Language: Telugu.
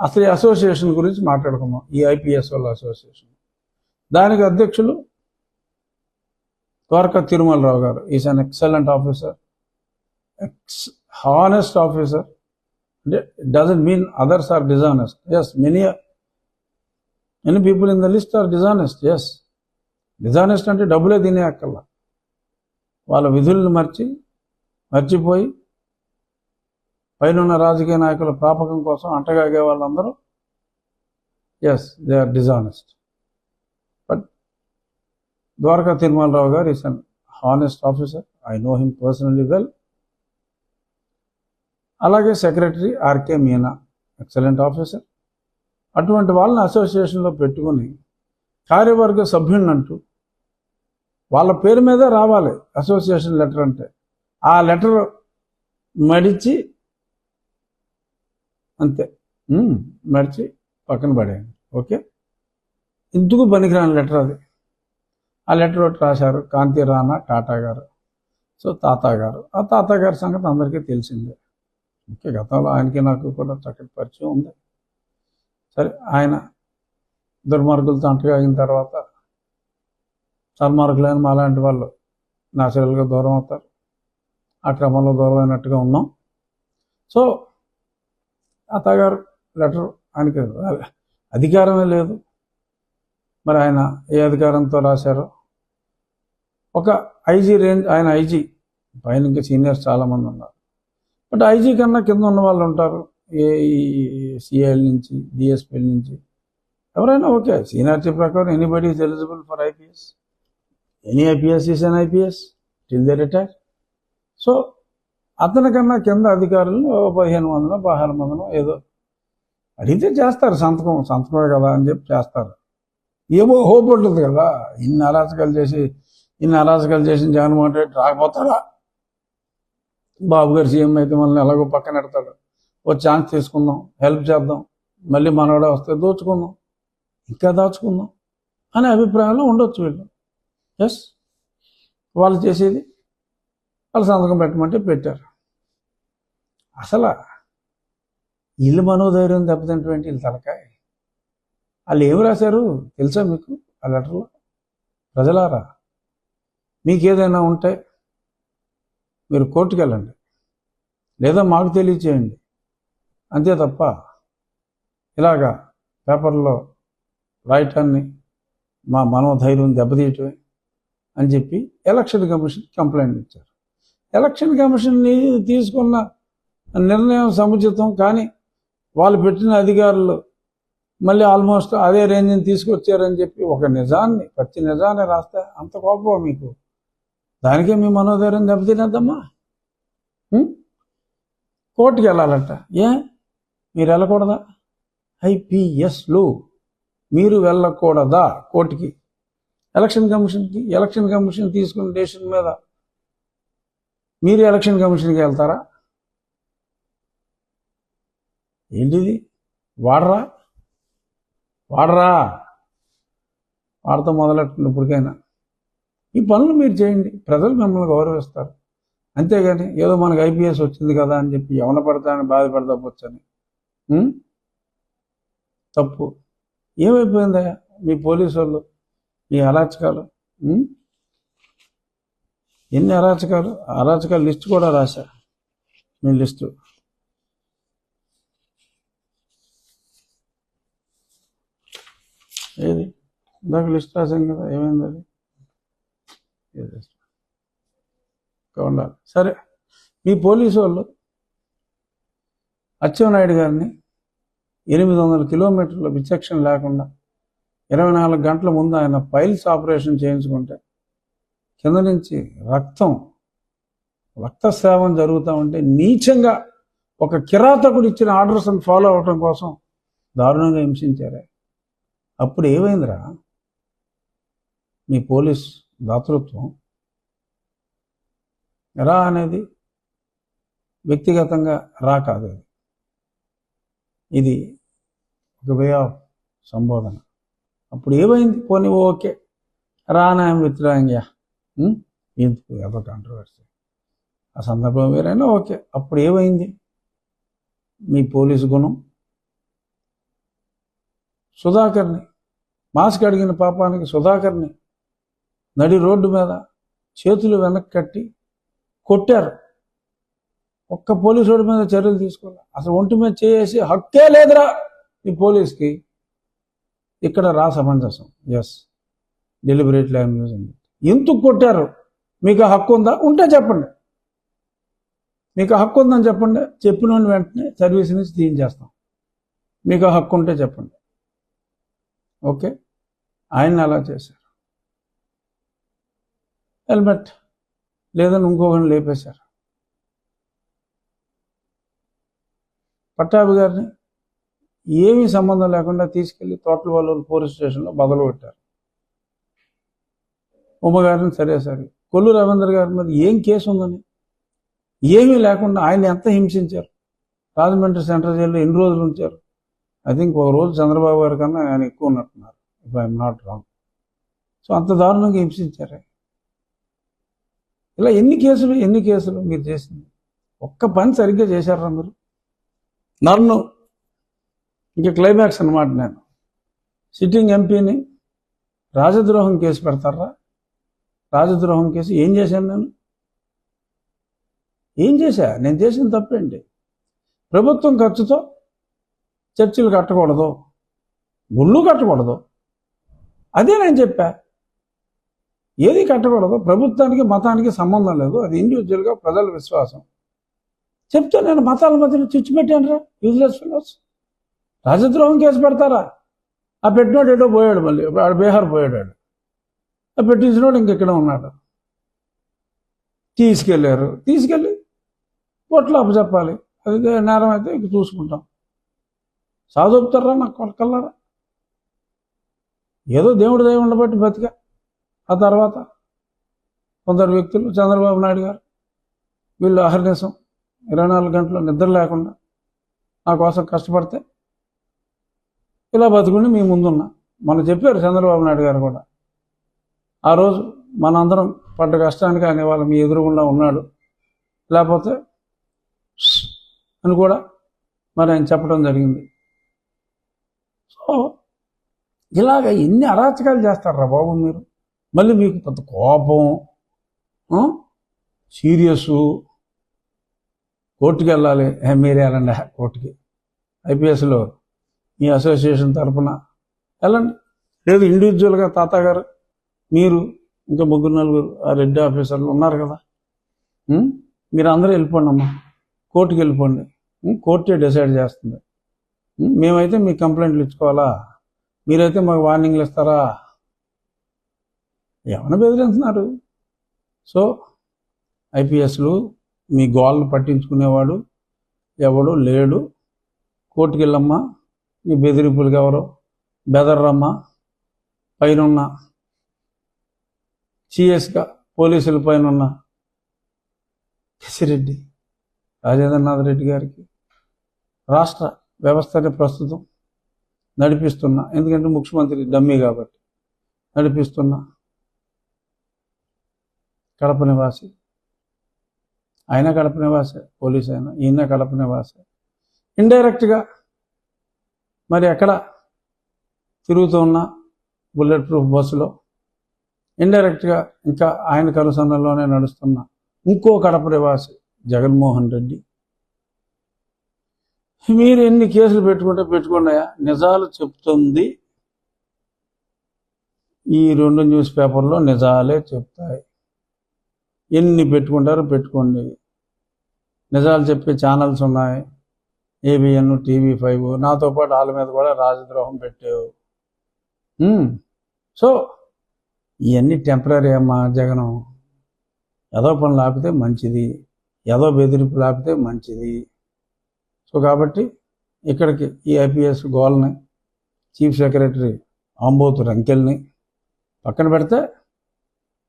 అసలు ఈ అసోసియేషన్ గురించి మాట్లాడుకుందాం. ఈ ఐపీఎస్ వాళ్ళ అసోసియేషన్ దానికి అధ్యక్షులు Dwaraka Tirumalarao garu. Is an excellent officer ex honest officer అంటే doesn't mean others are dishonest as many many people in the list are dishonest as dishonest అంటే డబ్బులే తినే అక్కల్లా వాళ్ళ విధులను మర్చి మర్చిపోయి పైన రాజకీయ నాయకుల ప్రాపకం కోసం అంటగాగే వాళ్ళందరూ as they are dishonest but Dwaraka Tirumalarao garu is an honest officer I know him personally well అలాగే secretary RK Meena excellent officer అటువంటి వాళ్ళని అసోసియేషన్లో పెట్టుకుని కార్యవర్గ సభ్యులంటూ వాళ్ళ పేరు మీద రావాలి అసోసియేషన్ లెటర్ అంటే. ఆ లెటర్ మడిచి అంతే. మర్చి మడిచి పక్కన పడేయండి. ఓకే? ఇందుకు పనికిరాని లెటర్ అది. ఆ లెటర్ ఒకటి రాశారు కాంతి రానా టాటా గారు. సో తాత గారు. ఆ తాత గారి సంగతి అందరికీ తెలిసిందే. ఓకే గతంలో ఆయనకి నాకు కూడా చక్కటి పరిచయం ఉంది. సరే ఆయన దుర్మార్గులతో అంటగాగిన తర్వాత సన్మార్గులైన మా లాంటి వాళ్ళు నాచురల్గా దూరం అవుతారు. ఆ క్రమంలో దూరం అయినట్టుగా ఉన్నాం. సో అత్తగారు లెటర్ ఆయనకి అధికారమే లేదు. మరి ఆయన ఏ అధికారంతో రాశారో? ఒక ఐజీ రేంజ్ ఆయన ఐజీ పైన ఇంకా సీనియర్స్ చాలామంది ఉన్నారు. బట్ ఐజీ కన్నా కింద ఉన్న వాళ్ళు ఉంటారు. ఏ సిఐఎల్ నుంచి డిఎస్పీల నుంచి. ఎవరైనా ఓకే సీనియారిటీ ప్రకారం anybody is eligible for IPS any IPS is an IPS till they retire so అతనికన్నా కింద అధికారులు పదిహేను మందినో పదహారు మందినో ఏదో అడిగితే చేస్తారు. సంతకం సంతకమే కదా అని చెప్పి చేస్తారు. ఏమో హోప్ ఉంటుంది కదా. ఇన్ని అరాచకాలు చేసి ఇన్ని అరాచకాలు చేసిన జగన్మోహన్ రెడ్డి రాకపోతాడా? బాబు గారు సీఎం అయితే మనల్ని ఎలాగో పక్కన పెడతాడు. ఓ ఛాన్స్ తీసుకుందాం హెల్ప్ చేద్దాం మళ్ళీ మనవాడే వస్తే దోచుకుందాం ఇంకా దాచుకుందాం అనే అభిప్రాయంలో ఉండొచ్చు వీళ్ళు. ఎస్ వాళ్ళు చేసేది వాళ్ళు సంతకం పెట్టమంటే పెట్టారు. అసలు వీళ్ళు మనోధైర్యం దెబ్బతింటువంటి వీళ్ళు తలకాయ. వాళ్ళు ఏమి రాశారు తెలుసా మీకు ఆ లెటర్లో? ప్రజలారా మీకేదైనా ఉంటే మీరు కోర్టుకు వెళ్ళండి లేదా మాకు తెలియచేయండి. అంతే తప్ప ఇలాగా పేపర్లో రాయటాన్ని మా మనోధైర్యం దెబ్బతీయటమే అని చెప్పి ఎలక్షన్ కమిషన్ కంప్లైంట్ ఇచ్చారు. ఎలక్షన్ కమిషన్ని తీసుకున్న నిర్ణయం సముచితం కానీ వాళ్ళు పెట్టిన అధికారులు మళ్ళీ ఆల్మోస్ట్ అదే రేంజ్ని తీసుకొచ్చారని చెప్పి ఒక నిజాన్ని ప్రతి నిజాన్ని రాస్తే అంత కోపం మీకు? దానికే మీ మనోధైర్యం దెబ్బతినేద్దమ్మా. కోర్టుకి వెళ్ళాలంట. ఏ? మీరు వెళ్ళకూడదా? ఐపీఎస్లు. మీరు వెళ్ళకూడదా కోర్టుకి? ఎలక్షన్ కమిషన్కి ఎలక్షన్ కమిషన్ తీసుకున్న డెసిషన్ మీద మీరు ఎలక్షన్ కమిషన్కి వెళ్తారా? ఏంటిది? వాడరా? వాడరా? వాడతా మొదలెట్టండి ఇప్పటికైనా ఈ పనులు మీరు చేయండి. ప్రజలు మిమ్మల్ని గౌరవిస్తారు. అంతేగాని ఏదో మనకు ఐపీఎస్ వచ్చింది కదా అని చెప్పి ఎవన పడతానని బాధపడతా పోవచ్చని తప్పు. ఏమైపోయిందా మీ పోలీసు వాళ్ళు మీ అరాచకాలు? ఎన్ని అరాచకాలు అరాచకాల లిస్ట్ కూడా రాశా మీ లిస్టు? ఏది? ఇందాక లిస్ట్ రాశాం కదా ఏమైంది అది? ఉండాలి. సరే మీ పోలీసు వాళ్ళు అచ్చెన్నాయుడు గారిని ఎనిమిది వందల కిలోమీటర్ల విచక్షణ లేకుండా ఇరవై నాలుగు గంటల ముందు ఆయన పైల్స్ ఆపరేషన్ చేయించుకుంటే కింద నుంచి రక్తం రక్తస్రావం జరుగుతూ ఉంటే నీచంగా ఒక కిరాతకుడు ఇచ్చిన ఆర్డర్స్ని ఫాలో అవటం కోసం దారుణంగా హింసించారే. అప్పుడు ఏమైందిరా? మీ పోలీస్ దాతృత్వం రా అనేది వ్యక్తిగతంగా రా కాదు ఇది ఒక వే ఆఫ్ సంబోధన. అప్పుడు ఏమైంది? పోనీ ఓకే. రానాయం విత్రాంగ్యా Hmm? ఎందుకు? ఏదో కాంట్రవర్సీ ఆ సందర్భం వేరైనా ఓకే. అప్పుడు ఏమైంది? మీ పోలీసు గుణం? సుధాకర్ని మాస్క్ అడిగిన పాపానికి సుధాకర్ని నడి రోడ్డు మీద చేతులు వెనక్కి కట్టి కొట్టారు. ఒక్క పోలీసుడి మీద చర్యలు తీసుకోవాలి. అసలు ఒంటి మీద చేసి హక్కే లేదురా ఈ పోలీస్కి. ఇక్కడ రా సమంజసం. ఎస్ డెలిబరేట్ లాంగ్వేజ్ ఉంది ఎందుకు కొట్టారు. మీకు హక్కు ఉందా? ఉంటే చెప్పండి. మీకు హక్కు ఉందని చెప్పండి. చెప్పిన వెంటనే సర్వీస్ నుంచి తీయించేస్తాం. మీకు హక్కు ఉంటే చెప్పండి. ఓకే? ఆయన అలా చేశారు. హెల్మెట్ లేదని ఇంకొకరిని లేపేశారు. పట్టాభి గారిని ఏమీ సంబంధం లేకుండా తీసుకెళ్ళి తోటల వాళ్ళు పోలీస్ స్టేషన్లో బదులు పెట్టారు. ఉమ్మగారిని సరే సరే. కొల్లు రవీంద్ర గారి మీద ఏం కేసు ఉందని? ఏమీ లేకుండా ఆయన ఎంత హింసించారు? రాజమండ్రి సెంట్రల్ జైల్లో ఎన్ని రోజులు ఉంచారు? ఐ థింక్ ఒక రోజు చంద్రబాబు గారి కన్నా ఆయన ఎక్కువ ఉన్నట్టున్నారు if I'm not wrong so అంత దారుణంగా హింసించారు ఇలా ఎన్ని కేసులు ఎన్ని కేసులు మీరు చేసింది? ఒక్క పని సరిగ్గా చేశారు అందరూ? నన్ను ఇంకా క్లైమాక్స్ అన్నమాట నేను. సిట్టింగ్ ఎంపీని రాజద్రోహం కేసు పెడతారా? రాజద్రోహం కేసు ఏం చేశాను నేను? ఏం చేశా? నేను చేసిన తప్పేంటి? ప్రభుత్వం ఖర్చుతో చర్చిలు కట్టకూడదు గుళ్ళు కట్టకూడదు. అదే నేను చెప్పా. ఏది కట్టకూడదు? ప్రభుత్వానికి మతానికి సంబంధం లేదు. అది ఇండివిజువల్గా ప్రజల విశ్వాసం. చెప్తే నేను మతాల మధ్యన చిచ్చు పెట్టాను రా యూజ్లెస్ ఫెలోస్ రాజద్రోహం కేసు పెడతారా? ఆ పెట్టినోడు ఏడో పోయాడు మళ్ళీ. వాడు బీహార్ పోయాడు వాడు. పెట్టించినోడు ఇంకెక్కడ ఉన్నాడు? తీసుకెళ్ళారు తీసుకెళ్ళి కోట్లు అప్పచెప్పాలి. అది నేరం అయితే ఇంక చూసుకుంటాం. సాధుపుతారా నాకు కొలకల్లారా ఏదో దేవుడి దయ బట్టి బతిక. ఆ తర్వాత కొందరు వ్యక్తులు చంద్రబాబు నాయుడు గారు వీళ్ళు అహర్నిశం ఇరవై నాలుగు గంటలు నిద్ర లేకుండా నా కోసం కష్టపడితే ఇలా బతుకుని మీ ముందున్నా. మన చెప్పారు చంద్రబాబు నాయుడు గారు కూడా. ఆ రోజు మనందరం పడ్డ కష్టానికి ఆయన వాళ్ళ మీ ఎదురుగుండా ఉన్నాడు. లేకపోతే అని కూడా మరి ఆయన చెప్పడం జరిగింది. సో ఇలాగ ఎన్ని అరాచకాలు చేస్తారా బాబు మీరు? మళ్ళీ మీకు పెద్ద కోపం సీరియస్ కోర్టుకి వెళ్ళాలి. ఏ, మీరే వెళ్ళండి. కోర్టుకి. ఐపీఎస్లో మీ అసోసియేషన్ తరఫున వెళ్ళండి. లేదు ఇండివిజువల్గా తాత గారు మీరు ఇంకా ముగ్గురు నలుగురు ఆ రెడ్డి ఆఫీసర్లు ఉన్నారు కదా? మీరు అందరూ వెళ్ళిపోండి అమ్మా. కోర్టుకి వెళ్ళిపోండి. కోర్టే డిసైడ్ చేస్తుంది. మేమైతే మీ కంప్లైంట్లు ఇచ్చుకోవాలా? మీరైతే మాకు వార్నింగ్లు ఇస్తారా? ఏమైనా బెదిరిస్తున్నారు సో ఐపీఎస్లు మీ గోల్ని పట్టించుకునేవాడు ఎవడు లేడు. కోర్టుకి వెళ్ళమ్మా. నీ బెదిరింపులకి ఎవరు? బెదర్రమ్మా. పైన సిఎస్గా పోలీసుల పైన ఉన్న కెసిరెడ్డి రాజేంద్రనాథ్ రెడ్డి గారికి రాష్ట్ర వ్యవస్థని ప్రస్తుతం నడిపిస్తున్న ఎందుకంటే ముఖ్యమంత్రి డమ్మీ కాబట్టి నడిపిస్తున్న కడప నివాసి. ఆయన కడప నివాసే పోలీస్ ఆయన ఈయన కడప నివాసే. ఇండైరెక్ట్గా మరి ఎక్కడ తిరుగుతూ ఉన్న బుల్లెట్ ప్రూఫ్ బస్సులో ఇండైరెక్ట్గా ఇంకా ఆయన కనుసన్నల్లోనే నడుస్తున్న ఇంకో కడప నివాసి జగన్మోహన్ రెడ్డి. మీరు ఎన్ని కేసులు పెట్టుకుంటే పెట్టుకున్నాయా నిజాలు చెప్తుంది. ఈ రెండు న్యూస్ పేపర్లో నిజాలే చెప్తాయి. ఎన్ని పెట్టుకుంటారో పెట్టుకోండి. నిజాలు చెప్పే ఛానల్స్ ఉన్నాయి. ఏబిఎన్ టీవీ ఫైవ్ నాతో పాటు వాళ్ళ మీద కూడా రాజద్రోహం పెట్టావు. సో ఇవన్నీ టెంపరీ అమ్మా జగనం. ఏదో పనులు ఆపితే మంచిది ఏదో బెదిరింపులు ఆపితే మంచిది. సో కాబట్టి ఇక్కడికి ఈ ఐపీఎస్ గోల్ని చీఫ్ సెక్రటరీ ఆంబోతు రంకెల్ని పక్కన పెడితే